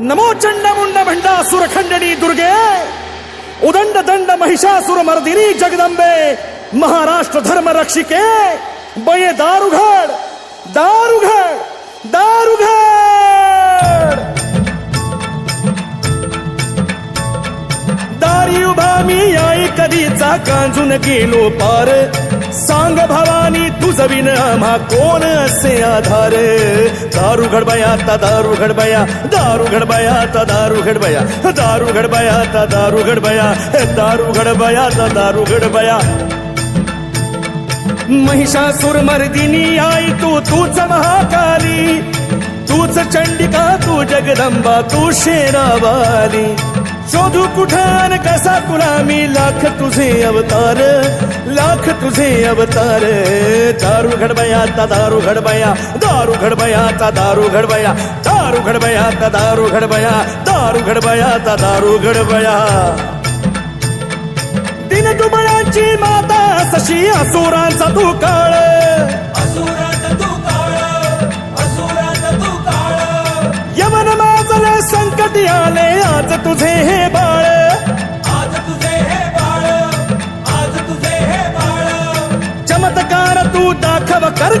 नमो चंडमुंड भंडा सुरखंडणी दुर्गे। उदंड दंड महिषासुर मर्दिनी जगदंबे महाराष्ट्र धर्म रक्षिके। बये दारुघड दारुघड दारुघड। मी कधीचा कांजून गेलो पार. सांग भवानी तुझ विन आम्हा कोण असे आधार? दारू घडबया आता दारू घडबया दारू घडबया आता दारू घडबया दारू घडबया आता दारू घडबया दारू घडबया आता दारू घडबया. महिषासुर मर्दिनी आई तू तूच महाकाली. तूच चंडिका तू जगदंबा तू शेरावाली. शोधू कुठान कसा तुला मी लाख तुझे अवतार लाख तुझे अवतार. दारू घडबयाचा दारू घडबया दारू घडबयाचा दारू घडबया दारू घडबयाचा दारू घडबया दारू घडबयाचा दारू घडबया दिन दुबळाची माता सशी असुरांचा तू फार संकट आले आज तुझे हे बाळ. आज तुझे हे बाळ आज तुझे हे बाळ. चमत्कार तू दाखव कर